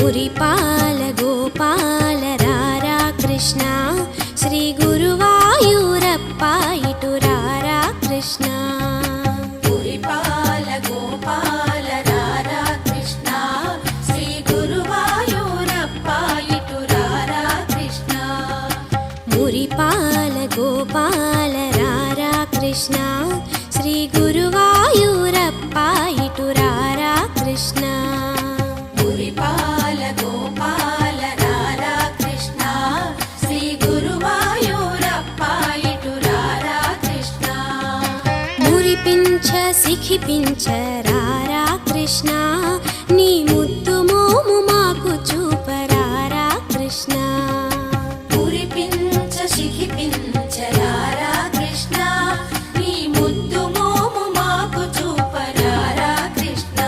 మురిపాల గోపాల రారా కృష్ణ. శ్రీ గురువాయూరప్ప ఇటు రారా కృష్ణ. గోపాల రారా కృష్ణ. శ్రీ గురువాయూరప్ప ఇటు రారా కృష్ణ. మురిపాల గోపాల రారా కృష్ణ. శ్రీ గురువాయూరప్ప సిరిపించ సిఖిపించ రారా కృష్ణ. నీ ముద్దు మోము మాకు చూపరారా కృష్ణ. పురిపించ సిఖిపించ రారా కృష్ణ. నీ ముద్దు మోము మాకు చూపరారా కృష్ణ.